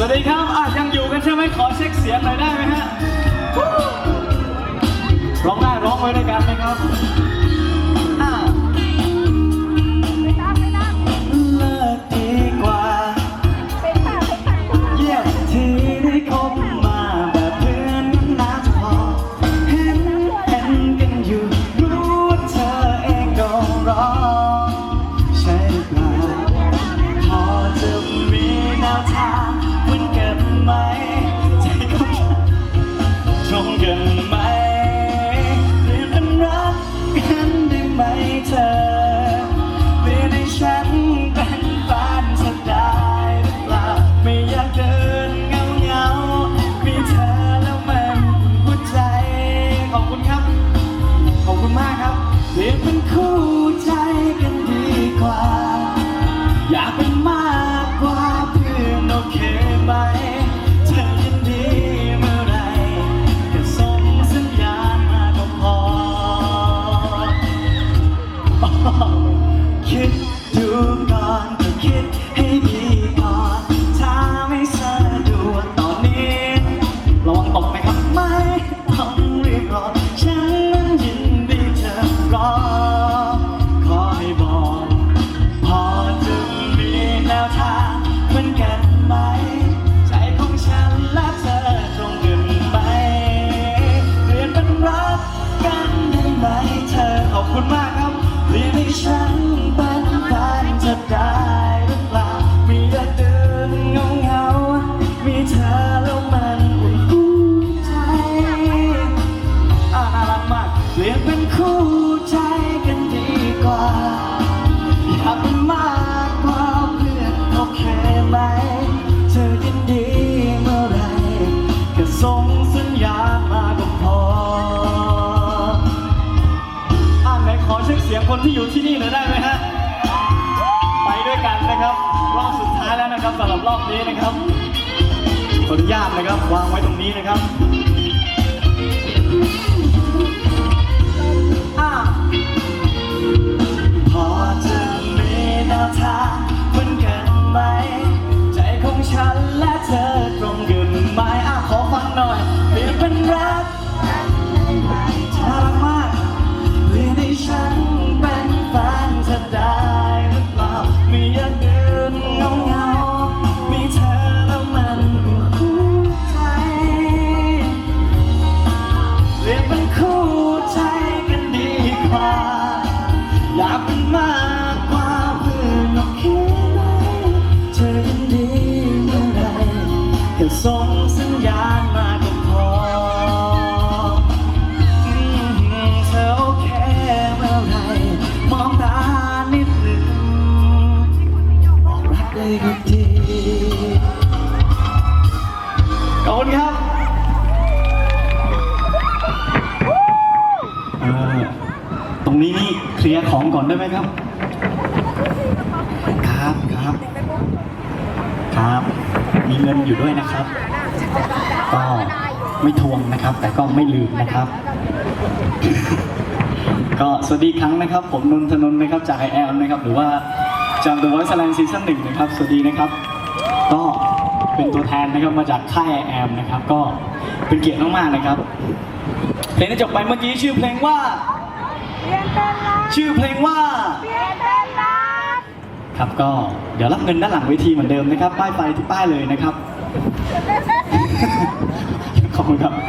สวัสดีครับอะยังอยู่กันใช่ไหมขอเช็คเสียงหน่อยได้ไหมฮะ ร้องได้ร้องไว้ด้วยกันไหมครับ ไหมใจของฉันตรงกันไหมเรียนเป็นรักกันได้ไหมเธอเรียนให้ฉันเป็นแฟนสักได้หรือเปล่าไม่อยากเดินเงาเงาๆมีเธอแล้วมันหัวใจ ขอบคุณครับ ขอบคุณมากครับเรียนเป็นคู่ใจกันดีกว่า อยากเป็นมากกว่าเพื่อนโอเคไหม คนที่อยู่ที่นี่หน่อยได้ไหมฮะ ไปด้วยกันนะครับ รอบสุดท้ายแล้วนะครับสำหรับรอบนี้นะครับ ขออนุญาตนะครับ วางไว้ตรงนี้นะครับ ส่งสัญญาณมาก็พอเธอโอเคเมื่อไรมองตานิดหนึ่งบอกรักได้ก็ดีขอบคุณครับตรงนี้นี่เคลียร์ของก่อนได้ไหมครับครับ ครับ มีเงินอยู่ด้วยนะครับ ก็ไม่ทวงนะครับ แต่ก็ไม่ลืมนะครับ ก็สวัสดีอีกครั้งนะครับ ผมนนทนนท์นะครับจากไอแอลนะครับ หรือว่าจาก The Voice Thailand Season หนึ่งนะครับ สวัสดีนะครับ ก็เป็นตัวแทนนะครับมาจากค่ายไอแอมนะครับ ก็เป็นเกียรติมากๆนะครับ เพลงที่จบไปเมื่อกี้ชื่อเพลงว่า ชื่อเพลงว่า ครับก็เดี๋ยวรับเงินด้านหลังเวทีเหมือนเดิมนะครับ ป้ายไฟที่ป้ายเลยนะครับ ขอบคุณครับ